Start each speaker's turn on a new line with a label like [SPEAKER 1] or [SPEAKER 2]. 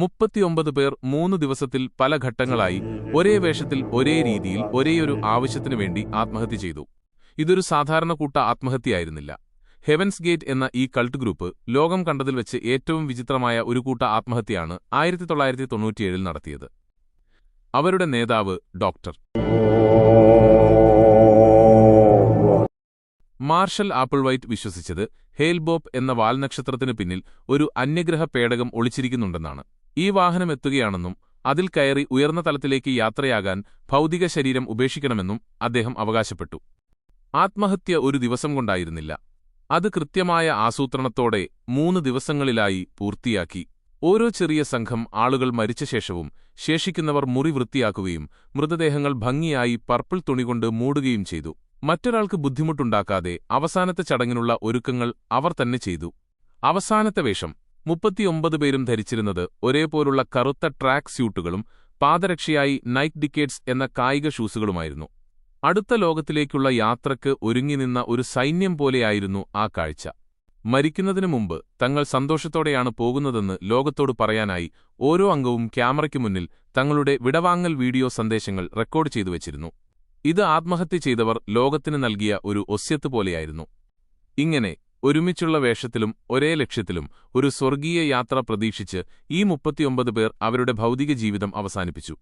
[SPEAKER 1] മുപ്പത്തിയൊമ്പത് പേർ മൂന്ന് ദിവസത്തിൽ പല ഘട്ടങ്ങളായി ഒരേ വേഷത്തിൽ ഒരേ രീതിയിൽ ഒരേയൊരു ആവശ്യത്തിനു വേണ്ടി ആത്മഹത്യ ചെയ്തു. ഇതൊരു സാധാരണ കൂട്ട ആത്മഹത്യയായിരുന്നില്ല. ഹെവൻസ് ഗേറ്റ് എന്ന ഈ കൾട്ട് ഗ്രൂപ്പ് ലോകം കണ്ടതിൽ വെച്ച് ഏറ്റവും വിചിത്രമായ ഒരു കൂട്ട ആത്മഹത്യയാണ് ആയിരത്തി തൊള്ളായിരത്തി തൊണ്ണൂറ്റിയേഴിൽ നടത്തിയത്. അവരുടെ നേതാവ് ഡോക്ടർ. മാർഷൽ ആപ്പിൾ വൈറ്റ് വിശ്വസിച്ചത് ഹേൽബോപ്പ് എന്ന വാൽനക്ഷത്രത്തിനു പിന്നിൽ ഒരു അന്യഗ്രഹ പേടകം ഒളിച്ചിരിക്കുന്നുണ്ടെന്നാണ്. ഈ വാഹനം എത്തുകയാണെന്നും അതിൽ കയറി ഉയർന്ന തലത്തിലേക്ക് യാത്രയാകാൻ ഭൗതിക ശരീരം ഉപേക്ഷിക്കണമെന്നും അദ്ദേഹം അവകാശപ്പെട്ടു. ആത്മഹത്യ ഒരു ദിവസം കൊണ്ടായിരുന്നില്ല. അത് കൃത്യമായ ആസൂത്രണത്തോടെ മൂന്ന് ദിവസങ്ങളിലായി പൂർത്തിയാക്കി. ഓരോ ചെറിയ സംഘം ആളുകൾ മരിച്ച ശേഷവും ശേഷിക്കുന്നവർ മുറി വൃത്തിയാക്കുകയും മൃതദേഹങ്ങൾ ഭംഗിയായി പർപ്പിൾ തുണികൊണ്ട് മൂടുകയും ചെയ്തു. മറ്റൊരാൾക്ക് ബുദ്ധിമുട്ടുണ്ടാക്കാതെ അവസാനത്തെ ചടങ്ങിനുള്ള ഒരുക്കങ്ങൾ അവർ തന്നെ ചെയ്തു. അവസാനത്തെ വേഷം മുപ്പത്തിയൊമ്പത് പേരും ധരിച്ചിരുന്നത് ഒരേപോലുള്ള കറുത്ത ട്രാക്ക് സ്യൂട്ടുകളും പാദരക്ഷയായി നൈക്ക് ഡിക്കേറ്റ്സ് എന്ന കായിക ഷൂസുകളുമായിരുന്നു. അടുത്ത ലോകത്തിലേക്കുള്ള യാത്രയ്ക്ക് ഒരുങ്ങിനിന്ന ഒരു സൈന്യം പോലെയായിരുന്നു ആ കാഴ്ച. മരിക്കുന്നതിനു മുമ്പ് തങ്ങൾ സന്തോഷത്തോടെയാണ് പോകുന്നതെന്ന് ലോകത്തോട് പറയാനായി ഓരോ അംഗവും ക്യാമറയ്ക്ക് മുന്നിൽ തങ്ങളുടെ വിടവാങ്ങൽ വീഡിയോ സന്ദേശങ്ങൾ റെക്കോർഡ് ചെയ്തു വച്ചിരുന്നു. ഇത് ആത്മഹത്യ ചെയ്തവർ ലോകത്തിന് നൽകിയ ഒരു ഒസ്യത്ത് പോലെയായിരുന്നു. ഇങ്ങനെ ഒരുമിച്ചുള്ള വേഷത്തിലും ഒരേ ലക്ഷ്യത്തിലും ഒരു സ്വർഗീയ യാത്ര പ്രതീക്ഷിച്ച് ഈ മുപ്പത്തിയൊമ്പത് പേർ അവരുടെ ഭൗതിക ജീവിതം അവസാനിപ്പിച്ചു.